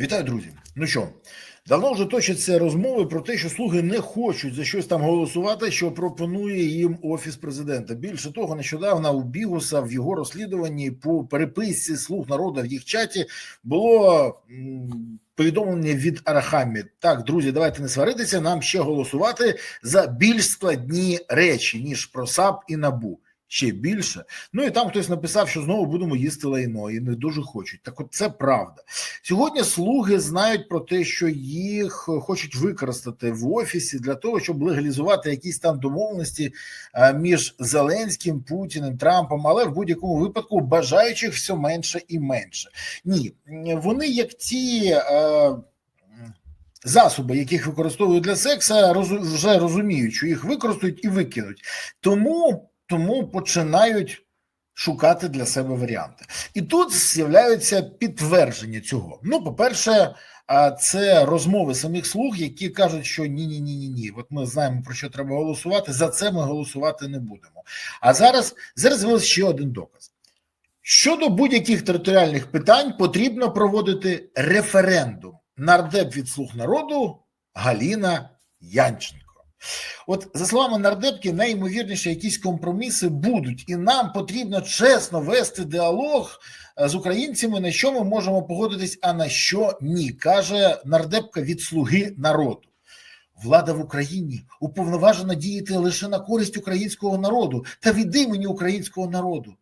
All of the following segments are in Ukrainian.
Вітаю, друзі. Ну що, давно вже точаться розмови про те, що слуги не хочуть за щось там голосувати, що пропонує їм офіс президента. Більше того, нещодавно у Бігуса в його розслідуванні по переписці слуг народу в їх чаті було повідомлення від Арахамі. Так, друзі, давайте не сваритися. Нам ще голосувати за більш складні речі ніж про САП і набу. Ще більше. Ну і там хтось написав, що знову будемо їсти лайно, і не дуже хочуть. Так, от це правда. Сьогодні слуги знають про те, що їх хочуть використати в офісі для того, щоб легалізувати якісь там домовленості е, між Зеленським, Путіним, Трампом, але в будь-якому випадку бажаючих все менше і менше. Ні, вони як ті. Е, Засоби, яких використовують для секса, вже розуміють, що їх використають і викинуть. Тому, тому починають шукати для себе варіанти. І тут з'являються підтвердження цього. Ну, по-перше, це розмови самих слуг, які кажуть, що ні, ні, ні, ні, ні. От ми знаємо про що треба голосувати. За це ми голосувати не будемо. А зараз зараз ще один доказ. Щодо будь-яких територіальних питань потрібно проводити референдум. Нардеп від слуг народу Галіна Янченко. От за словами нардепки, найімовірніше, якісь компроміси будуть, і нам потрібно чесно вести діалог е, з українцями, на що ми можемо погодитись, а на що ні, каже нардепка від слуги народу. Влада в Україні уповноважена діяти лише на користь українського народу та від імені українського народу.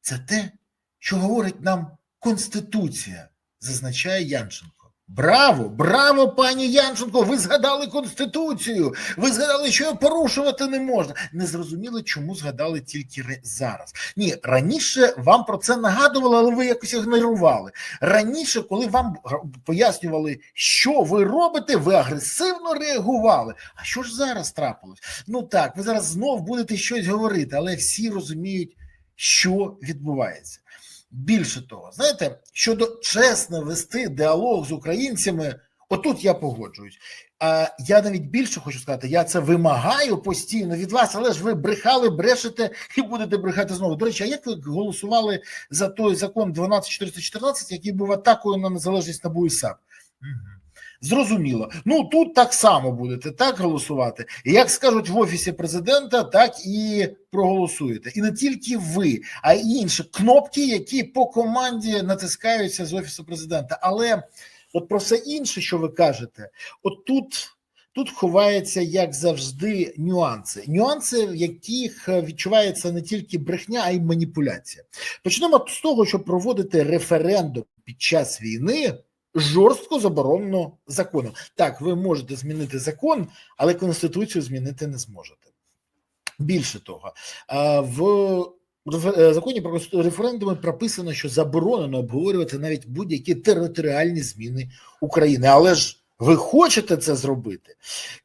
Це те, що говорить нам Конституція, зазначає Янченко. Браво, браво, пані Янченко! Ви згадали Конституцію. Ви згадали, що її порушувати не можна. Не зрозуміли, чому згадали тільки зараз. Ні, раніше вам про це нагадували, але ви якось ігнорували. Раніше, коли вам пояснювали, що ви робите, ви агресивно реагували. А що ж зараз трапилось? Ну так, ви зараз знов будете щось говорити, але всі розуміють, що відбувається. Більше того, знаєте, щодо чесно вести діалог з українцями, отут я погоджуюсь. А я навіть більше хочу сказати, я це вимагаю постійно від вас, але ж ви брехали, брешете і будете брехати знову. До речі, а як ви голосували за той закон 12414, який був атакою на незалежність НАБУ і САП? Зрозуміло. Ну тут так само будете так голосувати. І як скажуть в офісі президента, так і проголосуєте. І не тільки ви, а й інші кнопки, які по команді натискаються з офісу президента. Але от про все інше, що ви кажете, от тут. Тут ховається, як завжди, нюанси. Нюанси, в яких е, відчувається не тільки брехня, а й маніпуляція. Почнемо з того, що проводити референдум під час війни жорстко заборонено законом. Так, ви можете змінити закон, але конституцію змінити не зможете. Більше того, в е, законі про референдуми прописано, що заборонено обговорювати навіть будь-які територіальні зміни України. Але ж ви хочете це зробити,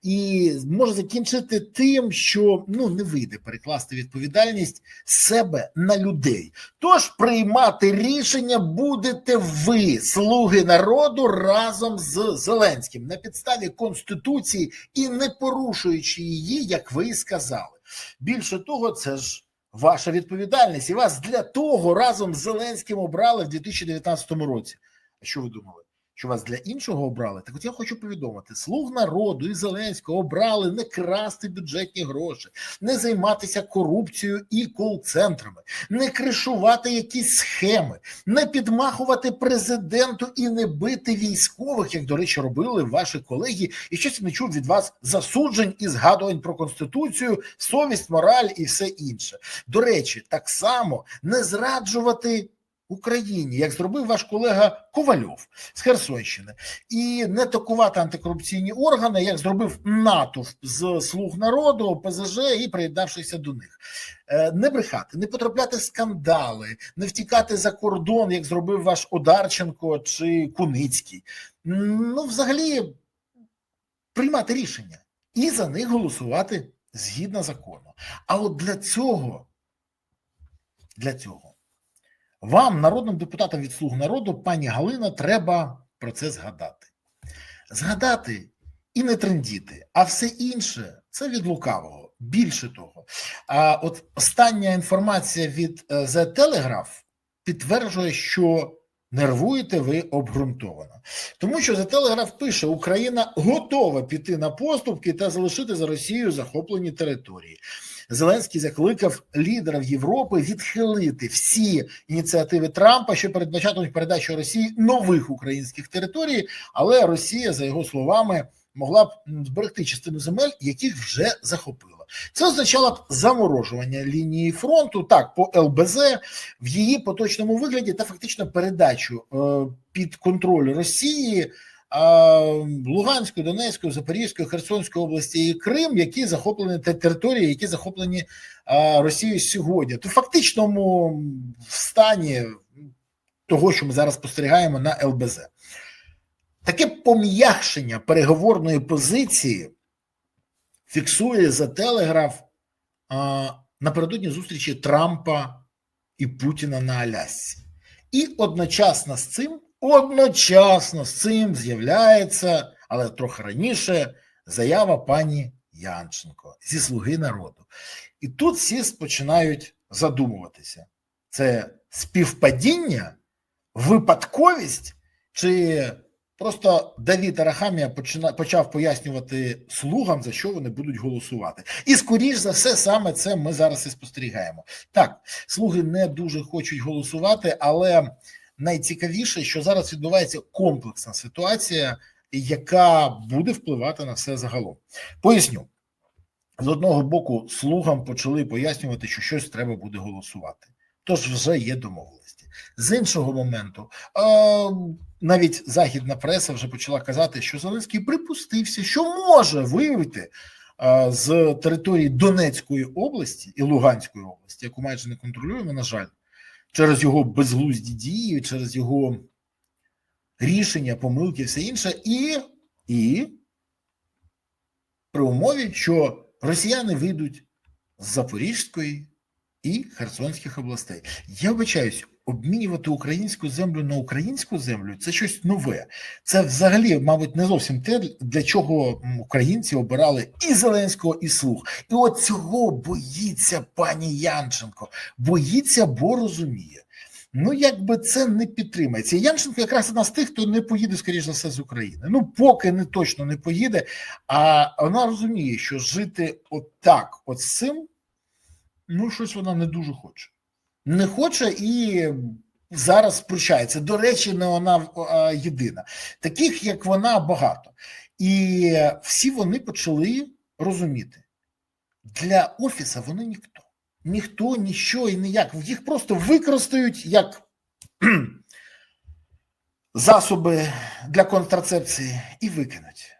і може закінчити тим, що ну не вийде перекласти відповідальність себе на людей. Тож приймати рішення будете ви, слуги народу, разом з Зеленським на підставі конституції і не порушуючи її, як ви і сказали. Більше того, це ж ваша відповідальність, і вас для того разом з Зеленським обрали в 2019 році. А що ви думали? Що вас для іншого обрали? Так от я хочу повідомити: слуг народу і Зеленського обрали не красти бюджетні гроші, не займатися корупцією і кол-центрами, не кришувати якісь схеми, не підмахувати президенту і не бити військових, як, до речі, робили ваші колеги, і щось не чув від вас засуджень і згадувань про конституцію, совість, мораль і все інше. До речі, так само не зраджувати. Україні, як зробив ваш колега Ковальов з Херсонщини, і не атакувати антикорупційні органи, як зробив натовп з слуг народу, ОПЗЖ і приєднавшися до них. Е, Не брехати, не потрапляти в скандали, не втікати за кордон, як зробив ваш Одарченко чи Куницький. Ну, взагалі, приймати рішення і за них голосувати згідно закону. А от для цього, для цього. Вам, народним депутатам від слуг народу, пані Галина, треба про це згадати. Згадати і не трендіти, а все інше це від лукавого. Більше того, а от остання інформація від е, The Telegraph підтверджує, що Нервуєте ви обґрунтовано, тому що за телеграф пише: Україна готова піти на поступки та залишити за Росією захоплені території. Зеленський закликав лідерів Європи відхилити всі ініціативи Трампа, що передбачатимуть передачу Росії нових українських територій, але Росія, за його словами, могла б зберегти частину земель, яких вже захопила. Це означало б заморожування лінії фронту так по ЛБЗ в її поточному вигляді та фактично передачу е, під контроль Росії. Луганської, Донецької, Запорізької, Херсонської області і Крим, які захоплені та території, які захоплені Росією сьогодні, то фактичному стані того, що ми зараз спостерігаємо на ЛБЗ, таке пом'якшення переговорної позиції фіксує за телеграф напередодні зустрічі Трампа і Путіна на Алясці, і одночасно з цим. Одночасно з цим з'являється, але трохи раніше, заява пані Янченко зі слуги народу. І тут всі починають задумуватися: це співпадіння, випадковість, чи просто Давід Арахамія почав пояснювати слугам, за що вони будуть голосувати. І, скоріш за все, саме це ми зараз і спостерігаємо. Так, слуги не дуже хочуть голосувати, але найцікавіше, що зараз відбувається комплексна ситуація, яка буде впливати на все загалом. Поясню. З одного боку, слугам почали пояснювати, що щось треба буде голосувати. Тож вже є домовленості. З іншого моменту, навіть західна преса вже почала казати, що Зеленський припустився, що може виявити з території Донецької області і Луганської області, яку майже не контролюємо, на жаль, через його безглузді дії, через його рішення, помилки, все інше, і, і при умові, що росіяни вийдуть з Запорізької і Херсонських областей. Я вибачаюсь, обмінювати українську землю на українську землю це щось нове. Це взагалі, мабуть, не зовсім те, для чого українці обирали і Зеленського, і слух. І от цього боїться пані Янченко. Боїться, бо розуміє. Ну, якби це не підтримається. Янченко якраз одна з тих, хто не поїде, скоріш за все, з України. Ну, поки не точно не поїде, а вона розуміє, що жити отак, от цим, ну, щось вона не дуже хоче не хоче і зараз прощається. До речі, не вона єдина. Таких як вона багато. І всі вони почали розуміти, для офіса вони ніхто. Ніхто, ніщо і ніяк. Їх просто використають як засоби для контрацепції і викинуть.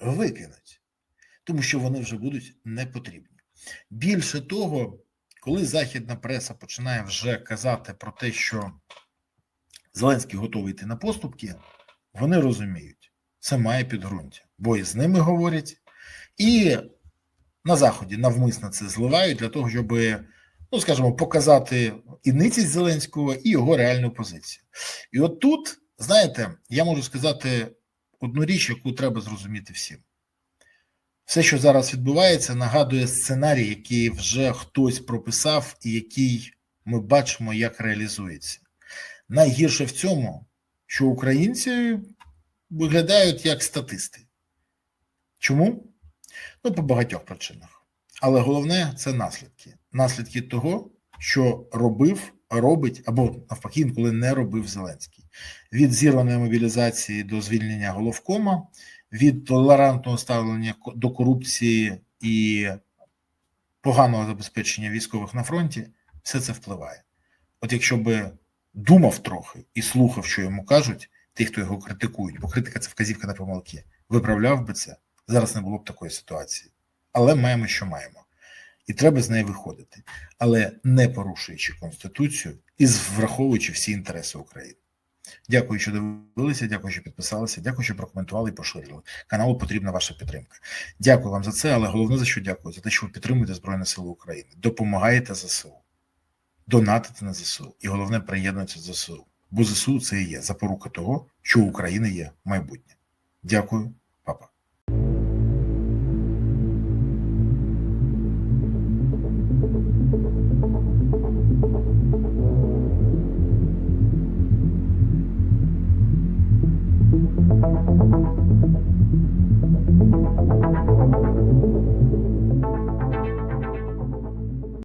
Викинуть. Тому що вони вже будуть не потрібні. Більше того, коли західна преса починає вже казати про те, що Зеленський готовий йти на поступки, вони розуміють, це має підґрунтя, бо і з ними говорять, і на заході навмисно це зливають для того, щоб, ну скажімо, показати і Зеленського, і його реальну позицію. І от тут, знаєте, я можу сказати одну річ, яку треба зрозуміти всім. Все, що зараз відбувається, нагадує сценарій, який вже хтось прописав, і який ми бачимо, як реалізується. Найгірше в цьому, що українці виглядають як статисти. Чому? Ну, по багатьох причинах. Але головне це наслідки. Наслідки того, що робив, робить або навпаки, інколи не робив Зеленський. Від зірваної мобілізації до звільнення головкома від толерантного ставлення до корупції і поганого забезпечення військових на фронті, все це впливає. От якщо би думав трохи і слухав, що йому кажуть, ті, хто його критикують, бо критика це вказівка на помилки, виправляв би це, зараз не було б такої ситуації. Але маємо, що маємо. І треба з неї виходити, але не порушуючи конституцію і враховуючи всі інтереси України. Дякую, що дивилися. Дякую, що підписалися. Дякую, що прокоментували і поширили. Каналу потрібна ваша підтримка. Дякую вам за це, але головне за що дякую за те, що ви підтримуєте Збройні Сили України, допомагаєте ЗСУ, донатите на ЗСУ, і головне приєднуйтесь до ЗСУ. Бо ЗСУ це і є запорука того, що у України є майбутнє. Дякую,